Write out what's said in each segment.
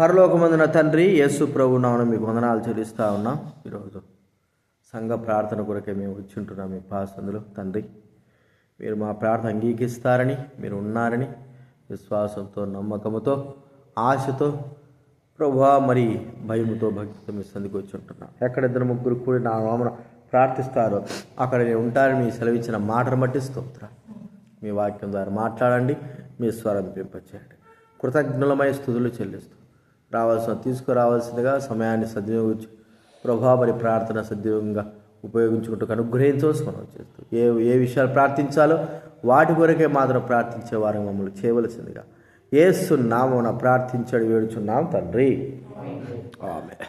పరలోకమందున తండ్రి యేసు ప్రభు నామను మీకు వందనాలు చెల్లిస్తా ఉన్నాం. ఈరోజు సంఘ ప్రార్థన కొరకే మేము వచ్చి ఉంటున్నాం మీ పాసందులో తండ్రి మీరు మా ప్రార్థన అంగీకరిస్తారని మీరు ఉన్నారని విశ్వాసంతో నమ్మకంతో ఆశతో ప్రభా మరి భయముతో భక్తితో మీ సందికి వచ్చి ఉంటున్నాం. ఎక్కడ ఇద్దరు ముగ్గురు కూడి నా నామన ప్రార్థిస్తారో అక్కడ నేను ఉంటారని మీ సెలవిచ్చిన మాటను బట్టి స్తోత్ర. మీ వాక్యం ద్వారా మాట్లాడండి మీ స్వరం పెంపచేయండి కృతజ్ఞులమై స్థుతులు చెల్లిస్తూ రావాల్సిన తీసుకురావాల్సిందిగా సమయాన్ని సద్వినియోగించి ప్రభా మరి ప్రార్థన సద్వినియోగంగా ఉపయోగించుకుంటూ అనుగ్రహించవలసి మనం చేస్తూ ఏ ఏ విషయాలు ప్రార్థించాలో వాటి కొరకే మాత్రం ప్రార్థించే వారు మమ్మల్ని చేయవలసిందిగా ఏస్తున్నామన ప్రార్థించడు వేడుచున్నాం తండ్రి. ఆమె.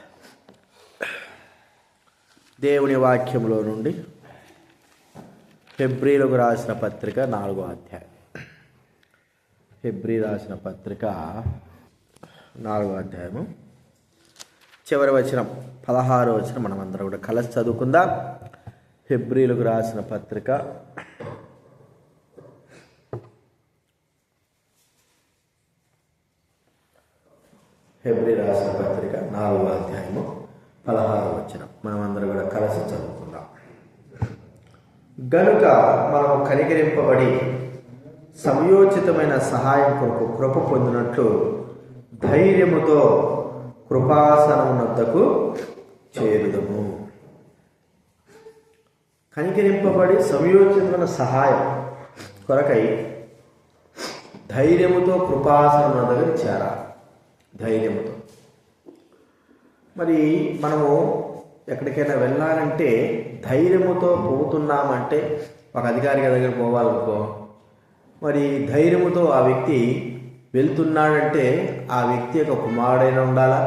దేవుని వాక్యంలో నుండి ఫిబ్రిలకు రాసిన పత్రిక నాలుగో అధ్యాయం. ఫిబ్రి రాసిన పత్రిక నాలుగో అధ్యాయము. చివరి వచ్చిన పదహారో వచనం మనం అందరం కూడా కలిసి చదువుకుందాం. ఫిబ్రిలకు రాసిన పత్రిక. ఫిబ్రి రాసిన పత్రిక నాలుగో అధ్యాయము పదహారో వచ్చిన మనం అందరం కూడా కలిసి చదువుకుందాం. గనుక మనం కనికరింపబడి సమయోచితమైన సహాయం కొరకు కృప పొందినట్లు ధైర్యముతో కృపాసనమునద్దకు చేరుదము. కనికరింపబడి సంయోచితమైన సహాయం కొరకై ధైర్యముతో కృపాసనం దగ్గర చేరాలి ధైర్యముతో. మరి మనము ఎక్కడికైనా వెళ్ళాలంటే ధైర్యముతో పోతున్నామంటే ఒక అధికారి దగ్గర పోవాలనుకో మరి ధైర్యముతో ఆ వ్యక్తి వెళ్తున్నాడంటే ఆ వ్యక్తి యొక్క కుమారుడైన ఉండాలా?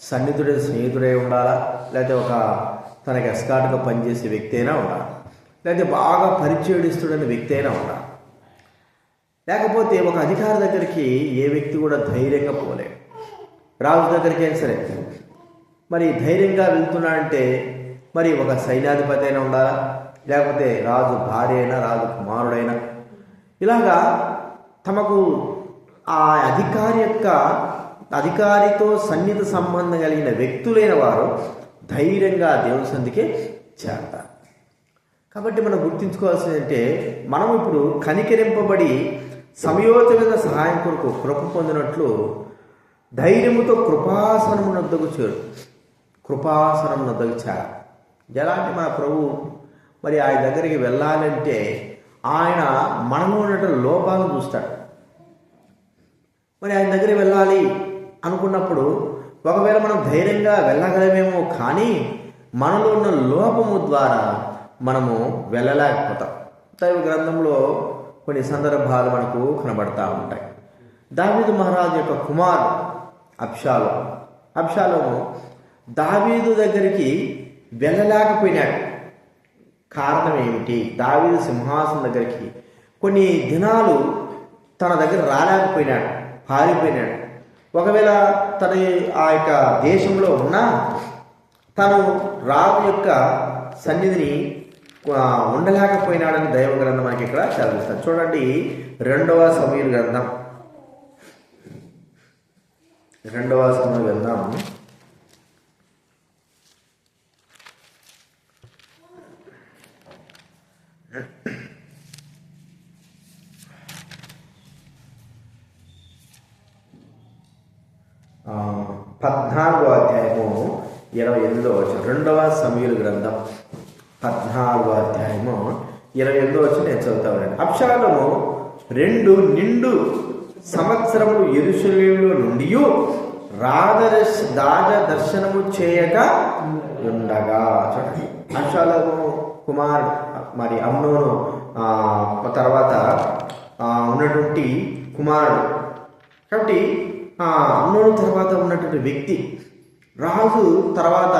సన్నిధుడైన స్నేహితుడై ఉండాలా? లేకపోతే ఒక తనకి ఎస్కాట్గా పనిచేసే వ్యక్తి అయినా ఉండాలి? లేకపోతే బాగా పరిచయడిస్తుడైన వ్యక్తి అయినా ఉండాలి? లేకపోతే ఒక అధికారి దగ్గరికి ఏ వ్యక్తి కూడా ధైర్యంగా పోలేడు. రాజు దగ్గరికి అయినా సరే మరి ధైర్యంగా వెళ్తున్నాడంటే మరి ఒక సైన్యాధిపతి అయినా ఉండాలా? లేకపోతే రాజు భార్య అయినా రాజు కుమారుడైనా? ఇలాగా తమకు ఆ అధికారి యొక్క అధికారితో సన్నిహిత సంబంధం కలిగిన వ్యక్తులైన వారు ధైర్యంగా దేవుని సందికే చేరతారు. కాబట్టి మనం గుర్తుంచుకోవాల్సింది అంటే మనం ఇప్పుడు కనికరింపబడి సమయోచితమైన సహాయం కొరకు కృప పొందినట్లు ధైర్యముతో కృపాసనము నద్దకు చేరు. కృపాసనం నద్దకు చేర. ఎలాంటి మన ప్రభు మరి ఆయన దగ్గరికి వెళ్ళాలంటే ఆయన మనలో ఉన్నటువంటి లోపాలను చూస్తాడు. మరి ఆయన దగ్గరికి వెళ్ళాలి అనుకున్నప్పుడు ఒకవేళ మనం ధైర్యంగా వెళ్ళగలమేమో కానీ మనలో ఉన్న లోపము ద్వారా మనము వెళ్ళలేకపోతాం. దైవ గ్రంథంలో కొన్ని సందర్భాలు మనకు కనబడతా ఉంటాయి. దావీదు మహారాజు యొక్క కుమారు అప్షాలో అబ్షాలోము దావీదు దగ్గరికి వెళ్ళలేకపోయినాడు. కారణం ఏమిటి? దావీదు సింహాసనం దగ్గరికి కొన్ని దినాలు తన దగ్గర రాలేకపోయినాడు. పారిపోయినాడు. ఒకవేళ తన ఆ యొక్క దేశంలో ఉన్నా తను రాజు యొక్క సన్నిధిని ఉండలేకపోయినాడని దైవ గ్రంథం మనకి ఇక్కడ చదివిస్తాను చూడండి రెండవ సమీర గ్రంథం. రెండవ సమీర గ్రంథం. పద్నాలుగో అధ్యాయము ఇరవై ఎనిమిదో వచ్చిన రెండవ సమీల గ్రంథం పద్నాలుగో అధ్యాయము ఇరవై ఎనిమిదో వచ్చి నేను చదువుతాను అప్షాలము రెండు నిండు సంవత్సరములు ఎరుసలేములో నుండి రాజదర్శ రాజ దర్శనము చేయక ఉండగా. చూడండి. అప్షాలము కుమార్ మరి అమ్నోను తర్వాత ఉన్నటువంటి కుమారుడు. కాబట్టి అమ్నోను తర్వాత ఉన్నటువంటి వ్యక్తి రాజు తర్వాత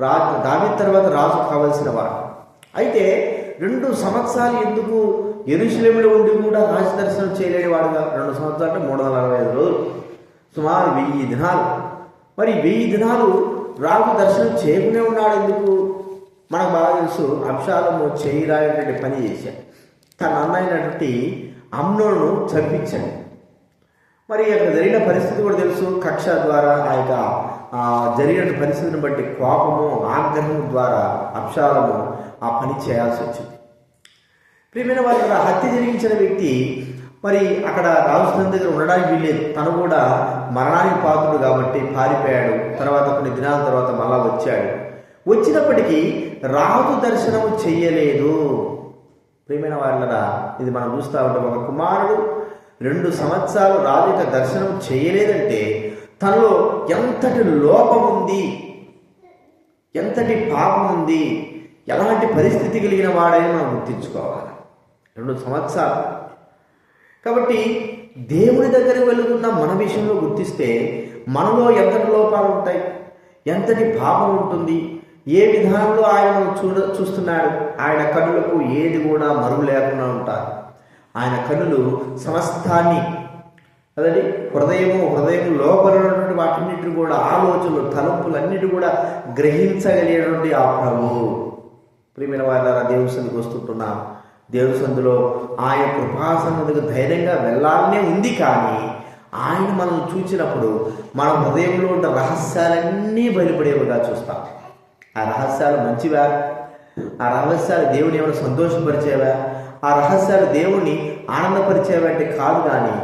రాజు దావి తర్వాత రాజు కావలసిన వాడు అయితే రెండు సంవత్సరాలు ఎందుకు ఎరుశలేములో ఉండి కూడా రాజ దర్శనం చేయలేని వాడుగా రెండు సంవత్సరాలు అంటే మూడు వందల అరవై ఐదు రోజులు. సుమారు వెయ్యి దినాలు. మరి వెయ్యి దినాలు రాజు దర్శనం చేయకునే ఉన్నాడు ఎందుకు? మనకు బాగా తెలుసు అంశాలను చేయరాయటువంటి పని చేశాడు. తన అన్నైనటువంటి అమ్నోను చంపించాడు. మరి అక్కడ జరిగిన పరిస్థితి కూడా తెలుసు. కక్ష ద్వారా ఆ యొక్క జరిగిన పరిస్థితిని బట్టి కోపము ఆగ్రహం ద్వారా అప్షాలము ఆ పని చేయాల్సి వచ్చింది. ప్రియమైన వారి హత్య జరిగించిన వ్యక్తి మరి అక్కడ రాజస్థాన్ దగ్గర ఉండడానికి వీల్లేదు. తను కూడా మరణానికి పాత్రుడు కాబట్టి పారిపోయాడు. తర్వాత కొన్ని దినాల తర్వాత మళ్ళా వచ్చాడు. వచ్చినప్పటికీ రాజు దర్శనము చెయ్యలేదు. ప్రియమైన వాళ్ళరా ఇది మనం చూస్తూ ఉంటాం. ఒక కుమారుడు రెండు సంవత్సరాలు రాధిక దర్శనం చేయలేదంటే తనలో ఎంతటి లోపం ఉంది ఎంతటి పాపం ఉంది ఎలాంటి పరిస్థితి కలిగిన వాడని మనం గుర్తించుకోవాలి. రెండు సంవత్సరాలు. కాబట్టి దేవుని దగ్గరికి వెళుతున్న మన విషయంలో గుర్తిస్తే మనలో ఎంతటి లోపాలు ఉంటాయి? ఎంతటి పాపం ఉంటుంది? ఏ విధానంలో ఆయన చూడ చూస్తున్నాడు? ఆయన కనులకు ఏది కూడా మరువు లేకుండా ఉంటారు ఆయన కనులు సమస్తాన్ని. అదండి హృదయము హృదయం లోపల ఉన్నటువంటి వాటిన్నిటిని కూడా ఆలోచనలు తలంపులు కూడా గ్రహించగలిగినటువంటి ఆ ప్రభువు ప్రియమైన వారి దేవుని వస్తుంటున్నాం. దేవుని సందులో ఆయన కృపాసన్నదికి ధైర్యంగా వెళ్ళాలనే ఉంది కానీ ఆయన మనం చూసినప్పుడు మన హృదయంలో ఉన్న రహస్యాలన్నీ బయలుపడేవిగా చూస్తాం. ఆ రహస్యాలు మంచివా? ఆ రహస్యాలు దేవుని ఏమైనా సంతోషపరిచేవా? ఆ రహస్యాలు దేవుణ్ణి ఆనందపరిచేవంటి అంటే కాదు కానీ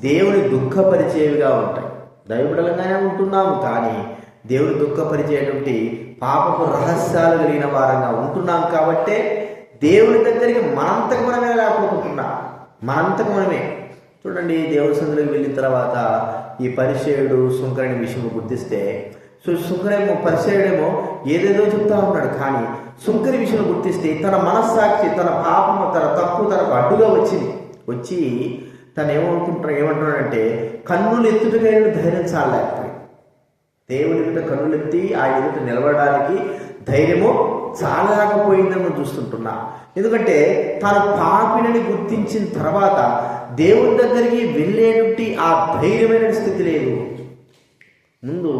దేవుని దుఃఖపరిచేవిగా ఉంటాయి. దైవబిడలంగానే ఉంటున్నాము కానీ దేవుడు దుఃఖపరిచేటువంటి పాపపు రహస్యాలు కలిగిన వారంగా ఉంటున్నాం కాబట్టే దేవుని దగ్గరికి మనంతకు మనమే లేకపోతున్నాం మనంతకు మనమే. చూడండి దేవుని సందులోకి వెళ్ళిన తర్వాత ఈ పరిచయుడు శుంకరుని విషయం గుర్తిస్తే సో శుంకరేమో పరిచయుడేమో ఏదేదో చెప్తా ఉన్నాడు కానీ సుంకరి విషయం గుర్తిస్తే తన మనస్సాక్షి తన పాపము తన తప్పు తనకు అడ్డుగా వచ్చింది. వచ్చి తను ఏమనుకుంటున్నా ఏమంటున్నాడంటే కన్నులు ఎత్తుటగా ధైర్యం చాలలేకపోయి దేవుని ఎదుట కన్నులెత్తి ఆ ఎదుట నిలబడడానికి ధైర్యము చాలలేకపోయిందని మనం చూస్తుంటున్నా. ఎందుకంటే తన పాపినని గుర్తించిన తర్వాత దేవుని దగ్గరికి వెళ్ళేటువంటి ఆ ధైర్యమైన స్థితి లేదు. ముందు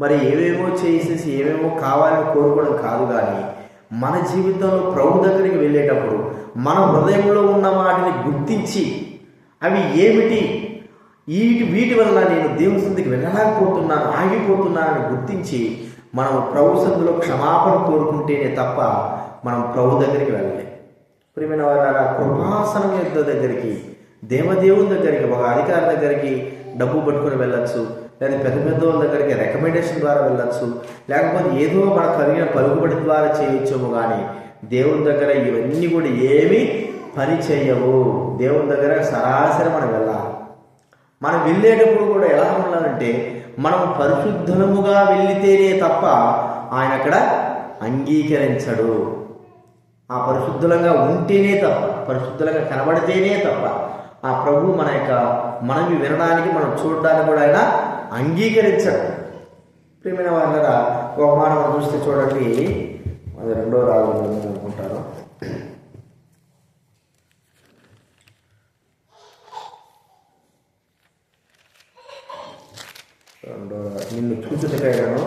మరి ఏవేమో చేసేసి ఏమేమో కావాలని కోరుకోవడం కాదు కానీ మన జీవితంలో ప్రభు దగ్గరికి వెళ్ళేటప్పుడు మన హృదయంలో ఉన్న వాటిని గుర్తించి అవి ఏమిటి? వీటి వీటి వల్ల నేను దేవుని సందికి వెళ్ళలేకపోతున్నాను ఆగిపోతున్నానని గుర్తించి మనం ప్రభు సందులో క్షమాపణ కోరుకుంటేనే తప్ప మనం ప్రభు దగ్గరికి వెళ్ళలేం. ప్రియమైన వారి కృపాసనం యొక్క దగ్గరికి దేవదేవుని దగ్గరికి ఒక అధికారి దగ్గరికి డబ్బు పట్టుకొని వెళ్ళొచ్చు. లేదా పెద్ద పెద్ద వాళ్ళ దగ్గరికి రికమెండేషన్ ద్వారా వెళ్ళొచ్చు. లేకపోతే ఏదో మన కలిగిన పలుకుబడి ద్వారా చేయొచ్చేమో కానీ దేవుని దగ్గర ఇవన్నీ కూడా ఏమీ పని చేయవు. దేవుని దగ్గర సరాసరి మనం వెళ్ళాలి. మనం వెళ్ళేటప్పుడు కూడా ఎలా ఉండాలంటే మనం పరిశుద్ధముగా వెళ్ళితేనే తప్ప ఆయన అక్కడ అంగీకరించడు. ఆ పరిశుద్ధులంగా ఉంటేనే తప్ప పరిశుద్ధులంగా కనబడితేనే తప్ప ఆ ప్రభు మన యొక్క మనవి వినడానికి మనం చూడడానికి కూడా ఆయన అంగీకరించరు. ప్రియమైన వాళ్ళ ఒక మాట చూస్తే చూడండి అది రెండో రాజు అనుకుంటారు రెండో రాజు నిన్ను చూచుటకైనాను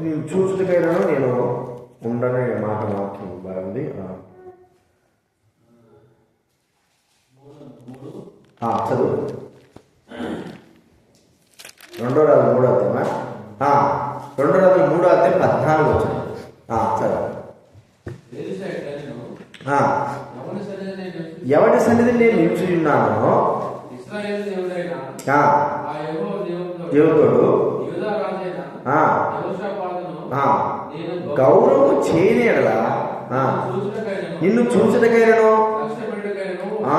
కాబట్టి నేను చూసుటకైనా నేను ఉండనే మాట వాక్యం బాగుంది. చదువు. రెండో రాజు మూడో అధ్యాయమా రెండో రాజు మూడో అధ్యాయం పద్నాలుగు వచ్చింది చదువు. ఎవరి సన్నిధి నేను నిలిచి యెహోవా దేవుడు దేవుడు యూదా రాజైన ఆ, యెహోషాపాతును ఆ, గౌరవం గౌరవము నిన్ను చూసినకైనను ఆ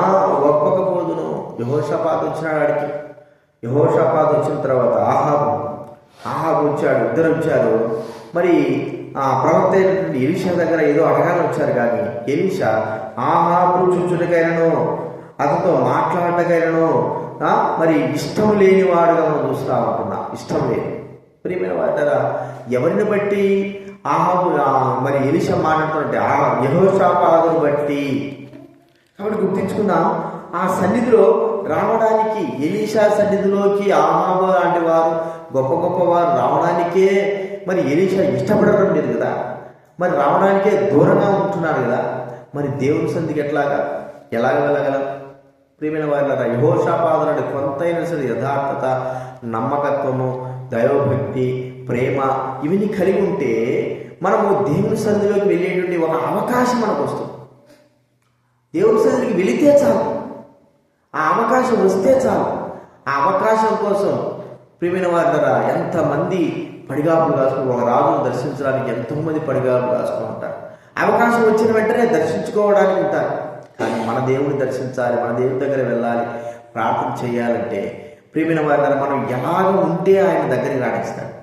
ఒప్పకపోదును. యహోషపాత్ వచ్చినాడు ఆడికి. యహోషపాత్ వచ్చిన తర్వాత ఆహాబు ఆహాబు వచ్చాడు ఇద్దరు వచ్చారు. మరి ఆ ప్రవక్త అయినటువంటి ఎలీషా దగ్గర ఏదో అడగాలని వచ్చారు కానీ ఎలీషా ఆహాబు చూచుటకైనను అతనితో మాట్లాడటకైనను మరి ఇష్టం లేని వాడుగా మనం చూస్తా ఉంటున్నా. ఇష్టం లేదు. ప్రియమైన వాటారా ఎవరిని బట్టి? ఆహాబు మరి ఎలిష మాట్లాడుతుంటే ఆ యహోషాపాదును బట్టి. కాబట్టి గుర్తించుకుందాం ఆ సన్నిధిలో రావడానికి ఎలీషా సన్నిధిలోకి ఆహాబు లాంటి వారు గొప్ప గొప్ప వారు రావడానికే మరి ఎలీషా ఇష్టపడడం లేదు కదా. మరి రావడానికే దూరంగా ఉంటున్నారు కదా. మరి దేవుని సంధికి ఎట్లాగా? ఎలాగ వెళ్ళగలం? ప్రియమైన వారి యహోషాపాదనుడి కొంతైనా సరే యథార్థత నమ్మకత్వము దైవభక్తి ప్రేమ ఇవన్నీ కలిగి ఉంటే మనము దేవుని సన్నిధిలోకి వెళ్ళేటువంటి ఒక అవకాశం మనకు వస్తుంది. దేవుని సన్నిధికి వెళితే చాలు. ఆ అవకాశం వస్తే చాలు. ఆ అవకాశం కోసం ప్రియమైన వారి ధర ఎంతమంది పడిగాపులు కాసుకుని ఒక రాజును దర్శించడానికి ఎంతోమంది పడిగాపులు కాసుకుని ఉంటారు. అవకాశం వచ్చిన వెంటనే దర్శించుకోవడానికి ఉంటారు. కానీ మన దేవుని దర్శించాలి మన దేవుని దగ్గర వెళ్ళాలి ప్రార్థన చేయాలంటే ప్రేమిన వారి మనం ఎలాగ ఉంటే ఆయన దగ్గరికి రాణిస్తాడు.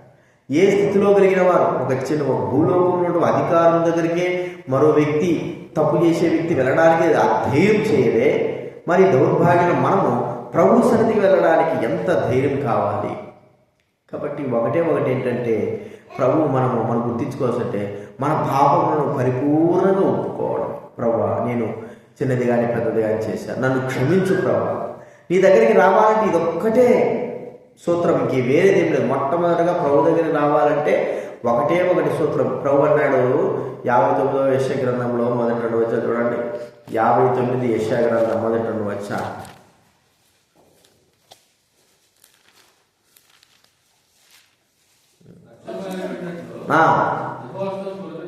ఏ స్థితిలో కలిగిన వారు? ఒక చిన్న భూలోకంలో అధికారం దగ్గరికే మరో వ్యక్తి తప్పు చేసే వ్యక్తి వెళ్ళడానికి ఆ ధైర్యం చేయలే. మరి దౌర్భాగ్యం మనము ప్రభు సన్నిధికి వెళ్ళడానికి ఎంత ధైర్యం కావాలి? కాబట్టి ఒకటే ఒకటి ఏంటంటే ప్రభు మనము మనం గుర్తించుకోవాల్సింటే మన పాపములను పరిపూర్ణంగా ఒప్పుకోవడం. ప్రభు నేను చిన్నది కానీ పెద్దది కానీ చేశాను. నన్ను క్షమించు ప్రభా. నీ దగ్గరికి రావాలంటే ఇదొక్కటే సూత్రం. ఇంక వేరేది ఏం లేదు. మొట్టమొదటిగా ప్రభు దగ్గరికి రావాలంటే ఒకటే ఒకటి సూత్రం. ప్రభు అన్నాడు యాభై తొమ్మిదో యశ గ్రంథంలో మొదటి రెండు వచ్చా చూడండి. యాభై తొమ్మిది యశ గ్రంథం మొదటి రెండు వచ్చా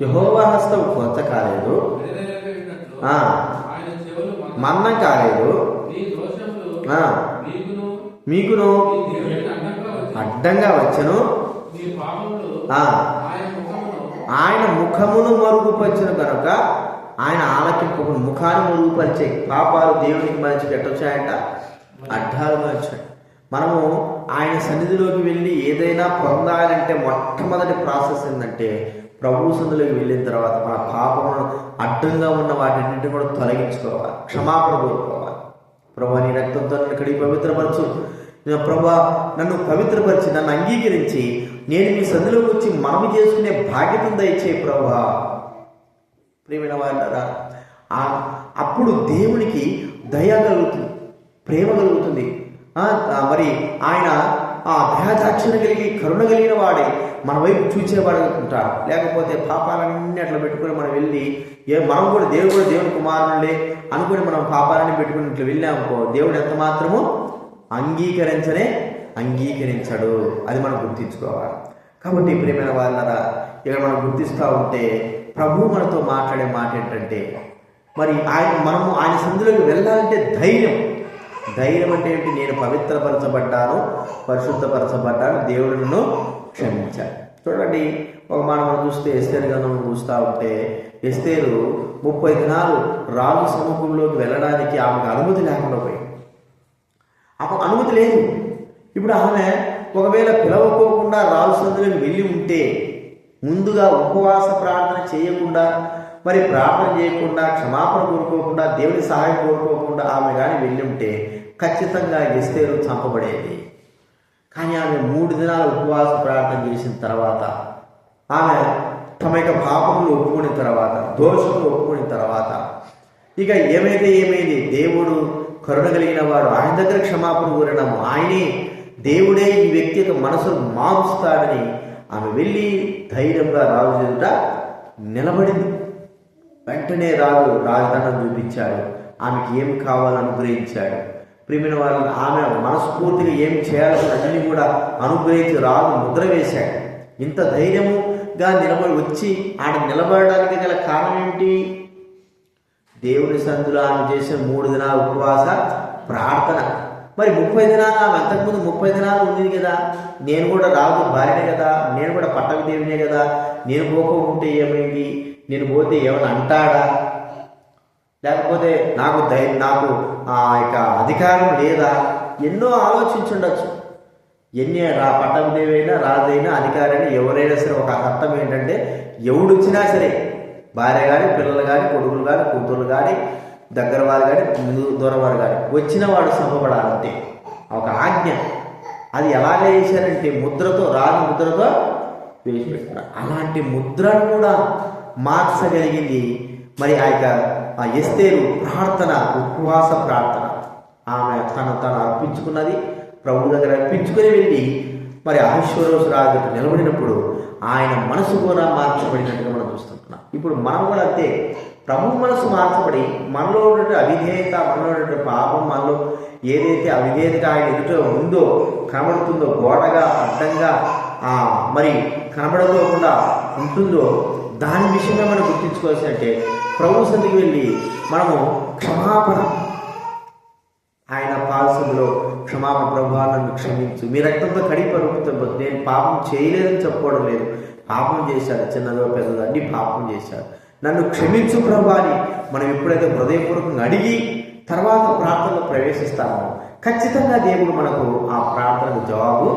యెహోవా హస్తం కొత్త కాలేదు. మన్నం కాలేదు. మీకును అడ్డంగా వచ్చి అడ్డంగా వచ్చను. ఆయన ముఖమును మరుగుపరిచిన కనుక ఆయన ఆలకింపు ముఖాన్ని మరుగుపరిచే పాపాలు దేవునికి మంచి పెట్టొచ్చాయంట అడ్డాలుగా వచ్చాయి మనము ఆయన సన్నిధిలోకి వెళ్ళి ఏదైనా పొందాలంటే మొట్టమొదటి ప్రాసెస్ ఏంటంటే ప్రభు సన్నిధిలోకి వెళ్ళిన తర్వాత మన పాపములను అడ్డంగా ఉన్న వాటిని కూడా తొలగించుకోవాలి. క్షమాపణ కోరుకోవాలి. ప్రభా నీ రక్తంతో నన్ను కడిగి పవిత్రపరచు. ప్రభా నన్ను పవిత్రపరిచి నన్ను అంగీకరించి నేను మీ సందులోకి వచ్చి మనవి చేసుకునే బాధ్యతను దయచే ప్రభా. ప్రేమైన వాళ్ళరా అప్పుడు దేవునికి దయ కలుగుతుంది ప్రేమ కలుగుతుంది. ఆ, మరి ఆయన ఆ దయాదాక్షణ కలిగి కరుణ కలిగిన వాడే. మన వైపు చూచేవాడు అనుకుంటాడు లేకపోతే పాపాలన్నీ అట్లా పెట్టుకొని మనం వెళ్ళి ఏ మనం కూడా దేవుడు కూడా దేవుని కుమారులే అనుకుని మనం పాపాలన్నీ పెట్టుకుని ఇట్లా వెళ్ళామనుకో దేవుడు ఎంత మాత్రము అంగీకరించనే అంగీకరించడు. అది మనం గుర్తించుకోవాలి. కాబట్టి ప్రియమైన వాళ్ళరా ఇక్కడ మనం గుర్తిస్తూ ఉంటే ప్రభు మనతో మాట్లాడే మాట ఏంటంటే మరి ఆయన మనము ఆయన సందులోకి వెళ్ళాలంటే ధైర్యం. ధైర్యం అంటే ఏంటి? నేను పవిత్రపరచబడ్డాను పరిశుద్ధపరచబడ్డాను దేవుడు క్షమించాలి. చూడండి ఒక మనం చూస్తే ఎస్తేరు గంధం చూస్తూ ఉంటే ఎస్తేరు ముప్పై దినాలు రాజు సమూహంలోకి వెళ్ళడానికి ఆమెకు అనుమతి లేకుండా పోయింది. ఆమెకు అనుమతి లేదు. ఇప్పుడు ఆమె ఒకవేళ పిలవకోకుండా రాజు సందులోకి వెళ్ళి ఉంటే ముందుగా ఉపవాస ప్రార్థన చేయకుండా మరి ప్రార్థన చేయకుండా క్షమాపణ కోరుకోకుండా దేవుని సహాయం కోరుకోకుండా ఆమె కానీ వెళ్ళి ఉంటే ఖచ్చితంగా ఎస్తేరు చంపబడేది. కానీ ఆమె మూడు దినాలు ఉపవాస ప్రార్థన చేసిన తర్వాత ఆమె తమ యొక్క పాపములు ఒప్పుకున్న తర్వాత దోషములు ఒప్పుకున్న తర్వాత ఇక ఏమైతే ఏమైంది? దేవుడు కరుణ కలిగిన వాడు ఆయన దగ్గర క్షమాపణ కోరడము ఆయనే. దేవుడే ఈ వ్యక్తి యొక్క మనసును మారుస్తాడని ఆమె వెళ్ళి ధైర్యంగా రాజు ఎదుట నిలబడింది. వెంటనే రాజు రాజధానం చూపించాడు. ఆమెకి ఏం కావాలని అనుగ్రహించాడు. ప్రియమైన వారిని ఆమె మనస్ఫూర్తిగా ఏం చేయాలో అన్ని కూడా అనుగ్రహించి రాజు ముద్ర వేశాడు. ఇంత ధైర్యముగా నిలబడి వచ్చి ఆడ నిలబడడానికి గల కారణం ఏంటి? దేవుని సందులో ఆమె చేసిన మూడు దినాల ఉపవాస ప్రార్థన. మరి ముప్పై దినాలు ఆమె అంతకుముందు ముప్పై దినాలు ఉంది కదా. నేను కూడా రాజు భార్యనే కదా. నేను కూడా పట్టక దేవునే కదా. నేను పోకపోతే ఏమైంది? నేను పోతే ఏమైనా అంటాడా? లేకపోతే నాకు దై నాకు ఆ యొక్క అధికారం లేదా? ఎన్నో ఆలోచించుండొచ్చు. ఎన్ని రా పట్టమదేవైనా రాజైనా అధికారైనా ఎవరైనా సరే ఒక అర్థం ఏంటంటే ఎవడు వచ్చినా సరే భార్య కానీ పిల్లలు కానీ కొడుకులు కానీ కూతురు కానీ దగ్గర వారు కానీ ముందు కానీ వచ్చిన వాడు సమపడాలంటే ఒక ఆజ్ఞ. అది ఎలా వేసారంటే ముద్రతో రాజు ముద్రతో వేసి పెట్టారు. అలాంటి ముద్రను కూడా మార్చగలిగింది మరి ఆ యొక్క ఆ ఎస్తేరు ప్రార్థన ఉపవాస ప్రార్థన. ఆమె తను తను అర్పించుకున్నది ప్రభు దగ్గర అర్పించుకుని వెళ్ళి మరి ఆశ్వరోజు రాజు నిలబడినప్పుడు ఆయన మనసు కూడా మార్చబడినట్టుగా మనం చూస్తుంటున్నాం. ఇప్పుడు మనం కూడా అంతే ప్రభు మనసు మార్చబడి మనలో ఉన్నటువంటి అవిధేయత మనలో ఉన్నటువంటి పాపం మనలో ఏదైతే అవిధేయత ఆయన ఎదుట ఉందో కనబడుతుందో గోడగా అడ్డంగా ఆ, మరి కనబడకోకుండా ఉంటుందో దాని విషయంగా మనం గుర్తించుకోవాల్సినట్టే ప్రభు సన్నిధికి వెళ్ళి మనము క్షమాపణ. ఆయన పాలసంలో క్షమాపణ ప్రభా నన్ను క్షమించు. మీ రక్తంతో కడిపరుపుతో నేను పాపం చేయలేదని చెప్పుకోవడం లేదు. పాపం చేశాడు చిన్నదో పెద్దదో అన్ని పాపం చేశాడు. నన్ను క్షమించు ప్రభా అని మనం ఎప్పుడైతే హృదయపూర్వకంగా అడిగి తర్వాత ప్రార్థనలో ప్రవేశిస్తామో ఖచ్చితంగా దేవుడు మనకు ఆ ప్రార్థనకు జవాబు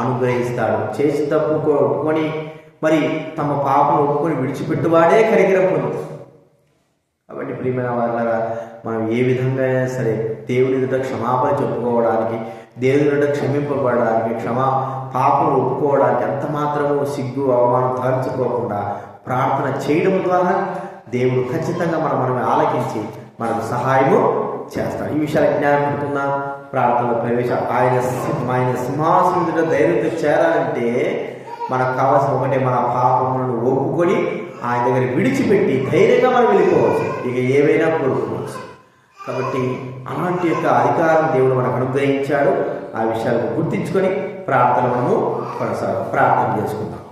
అనుగ్రహిస్తాడు. చేసి తప్పుకో ఒప్పుకొని మరి తమ పాపను ఒప్పుకొని విడిచిపెట్టువాడే కరిగిరం పొందుతుంది కాబట్టి ప్రియమైన వాళ్ళగా మనం ఏ విధంగా అయినా సరే దేవుని ఎదుట క్షమాపణ చెప్పుకోవడానికి దేవుని ఎదుట క్షమింపబడడానికి క్షమా పాపం ఒప్పుకోవడానికి ఎంత మాత్రము సిగ్గు అవమానం తలంచుకోకుండా ప్రార్థన చేయడం ద్వారా దేవుడు ఖచ్చితంగా మనం మనం ఆలకించి మనకు సహాయము చేస్తాడు. ఈ విషయాలు జ్ఞానం పెట్టుకున్న ప్రార్థనలో ప్రవేశ ఆయన ఆయన సింహాసనం ధైర్యంతో చేరాలంటే మనకు కావాల్సిన ఒకటే మన పాపములను ఒప్పుకొని ఆయన దగ్గర విడిచిపెట్టి ధైర్యంగా మనం వెళ్ళిపోవచ్చు. ఇక ఏవైనా కోరుకోవచ్చు. కాబట్టి అలాంటి యొక్క అధికారం దేవుడు మనకు అనుగ్రహించాడు. ఆ విషయాలను గుర్తించుకొని ప్రార్థన మనము కొనసాగ ప్రార్థన చేసుకుందాం.